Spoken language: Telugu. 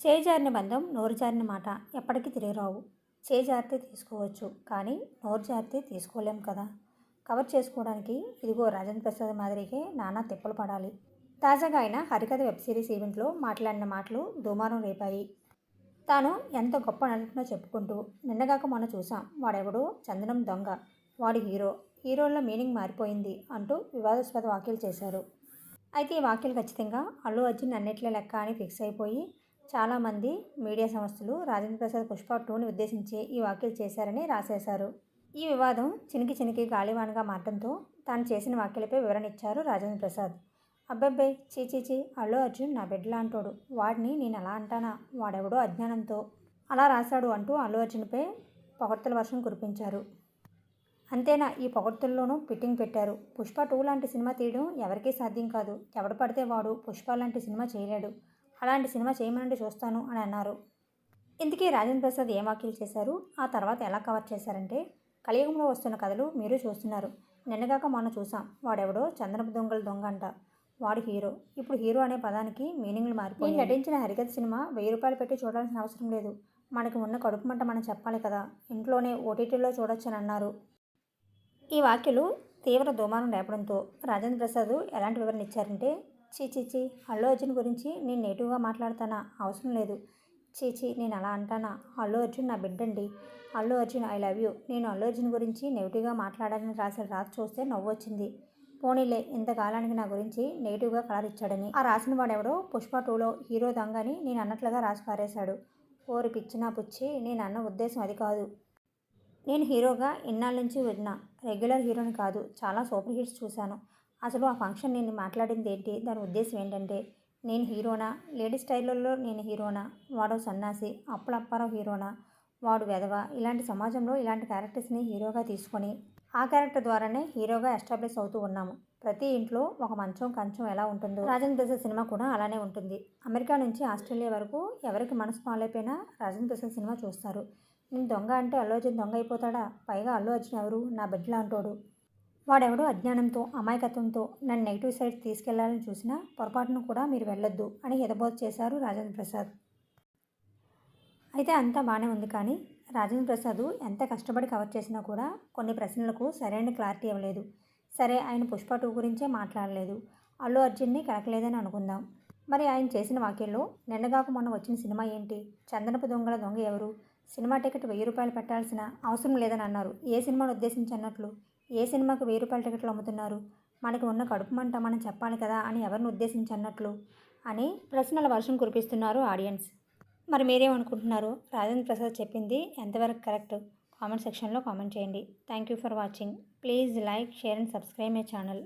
చేజారిన బంధం నోరు జారిన మాట. ఎప్పటికీ తిరిగి రావు చేజారితే తీసుకోవచ్చు. కానీ నోరు జారితే తీసుకోలేం కదా. కవర్ చేసుకోవడానికి ఇదిగో రాజేంద్ర ప్రసాద్ మాదిరికే నానా తిప్పలు పడాలి. తాజాగా ఆయన హరికథ వెబ్ సిరీస్ ఈవెంట్లో మాట్లాడిన మాటలు దుమారం రేపాయి. తాను ఎంత గొప్ప నటునో చెప్పుకుంటూ నిన్నగాక మొన్న చూసాం వాడెవడో? చందనం దొంగ. వాడు హీరో. హీరోల్లో మీనింగ్ మారిపోయింది అంటూ వివాదాస్పద వ్యాఖ్యలు చేశారు. అయితే ఈ వ్యాఖ్యలు ఖచ్చితంగా అల్లు అర్జున్ అన్నిట్లే లెక్క అని ఫిక్స్ అయిపోయి చాలామంది మీడియా సంస్థలు రాజేంద్ర ప్రసాద్ పుష్ప టూని ఉద్దేశించి ఈ వ్యాఖ్యలు చేశారని రాసేశారు. ఈ వివాదం చినికి చినికి గాలివానగా మారడంతో తాను చేసిన వ్యాఖ్యలపై వివరణ ఇచ్చారు రాజేంద్ర ప్రసాద్. అబ్బాబ్బాయ్ చీచీచి అల్లు అర్జున్ నా బిడ్డలా అంటాడు. వాడిని నేను అలా అంటానా? వాడెవడో అజ్ఞానంతో అలా రాశాడు అంటూ అల్లు అర్జున్పై పొగడ్తల వర్షం కురిపించారు. అంతేనా? ఈ పొగడ్తల్లోనూ ఫిట్టింగ్ పెట్టారు. పుష్ప టూ లాంటి సినిమా తీయడం ఎవరికీ సాధ్యం కాదు. ఎవడు పడితే వాడు పుష్ప లాంటి సినిమా చేయలేడు. అలాంటి సినిమా చేయమనండి చూస్తాను అని అన్నారు. ఇంతకీ రాజేంద్ర ప్రసాద్ ఏం వ్యాఖ్యలు చేశారు? ఆ తర్వాత ఎలా కవర్ చేశారంటే కలియుగంలో వస్తున్న కథలు మీరు చూస్తున్నారు. నిన్నగాక మొన్న చూసాం. వాడెవడో? చంద్రపు దొంగల దొంగ అంట. వాడు హీరో. ఇప్పుడు హీరో అనే పదానికి మీనింగ్లు మారిపోయి నటించిన హరికథ సినిమా వెయ్యి రూపాయలు పెట్టి చూడాల్సిన అవసరం లేదు. మనకి ఉన్న కడుపు మంట మనం చెప్పాలి కదా. ఇంట్లోనే ఓటీటీలో చూడొచ్చని అన్నారు. ఈ వ్యాఖ్యలు తీవ్ర దుమారం రేపడంతో రాజేంద్ర ప్రసాద్ ఎలాంటి వివరణ ఇచ్చారంటే చీచీచి అల్లు అర్జున్ గురించి నేను నెగిటివ్గా మాట్లాడతానా? అవసరం లేదు. చీచి నేను అలా అంటానా? అల్లు అర్జున్ నా బిడ్డండి. Allu Arjun I love you. నేను అల్లు అర్జున్ గురించి నెగిటివ్గా మాట్లాడాలని రాసిన రాత చూస్తే నవ్వొచ్చింది పోనీలే ఇంతకాలానికి నా గురించి నెగిటివ్గా కలర్ ఇచ్చాడని. ఆ రాసిన వాడెవడో? పుష్ప టూలో హీరో దొంగని నేను అన్నట్లుగా రాసి పారేశాడు. ఓరి పిచ్చినా పుచ్చి నేను అన్న ఉద్దేశం అది కాదు. నేను హీరోగా ఇన్నాళ్ళ నుంచి విన్నా. రెగ్యులర్ హీరోని కాదు. చాలా సూపర్ హిట్స్ చూశాను. అసలు ఆ ఫంక్షన్ నేను మాట్లాడింది ఏంటి? దాని ఉద్దేశం ఏంటంటే నేను హీరోనా? లేడీస్ స్టైల్లో నేను హీరోనా? వాడు సన్నాసి? అప్పులప్పారావు హీరోనా? వాడు వెధవ? ఇలాంటి సమాజంలో ఇలాంటి క్యారెక్టర్స్ని హీరోగా తీసుకొని ఆ క్యారెక్టర్ ద్వారానే హీరోగా ఎస్టాబ్లిష్ అవుతూ ఉన్నాము. ప్రతి ఇంట్లో ఒక మంచం కంచం ఎలా ఉంటుందో రాజన్ ప్రసాద్ సినిమా కూడా అలానే ఉంటుంది. అమెరికా నుంచి ఆస్ట్రేలియా వరకు ఎవరికి మనసు పాలైపోయినా రాజేంద్ర ప్రసాద్ సినిమా చూస్తారు. నేను దొంగ అంటే అల్లు అర్జున్ దొంగ అయిపోతాడా? పైగా అల్లు అర్జున్ ఎవరు? నా బిడ్డలా అంటాడు వాడెవడో అజ్ఞానంతో అమాయకత్వంతో నన్ను నెగిటివ్ సైడ్ తీసుకెళ్ళాలని చూసినా పొరపాటును కూడా మీరు వెళ్ళొద్దు అని హితబోధ చేశారు రాజేంద్ర ప్రసాద్. అయితే అంతా బాగానే ఉంది కానీ రాజేంద్ర ప్రసాద్ ఎంత కష్టపడి కవర్ చేసినా కూడా కొన్ని ప్రశ్నలకు సరైన క్లారిటీ ఇవ్వలేదు. సరే ఆయన పుష్ప టూ గురించే మాట్లాడలేదు. అల్లు అర్జున్ని కలకలేదని అనుకుందాం. మరి ఆయన చేసిన వాక్యంలో నిన్నగాక మొన్న వచ్చిన సినిమా ఏంటి? చందనపు దొంగల దొంగ ఎవరు? సినిమా టికెట్ వెయ్యి రూపాయలు పెట్టాల్సిన అవసరం లేదని అన్నారు. ఏ సినిమాను ఉద్దేశించి అన్నట్లు? ఏ సినిమాకు వెయ్యి రూపాయల టికెట్లు అమ్ముతున్నారు? మనకి ఉన్న కడుపు మంట మనం చెప్పాలి కదా అని ఎవరిని ఉద్దేశించి అన్నట్లు అని ప్రశ్నల వర్షం కురిపిస్తున్నారు ఆడియన్స్. మరి మీరేమనుకుంటున్నారు? రాజేంద్ర ప్రసాద్ చెప్పింది ఎంతవరకు కరెక్ట్? కామెంట్ సెక్షన్లో కామెంట్ చేయండి. Thank you for watching. Please like share and subscribe my channel.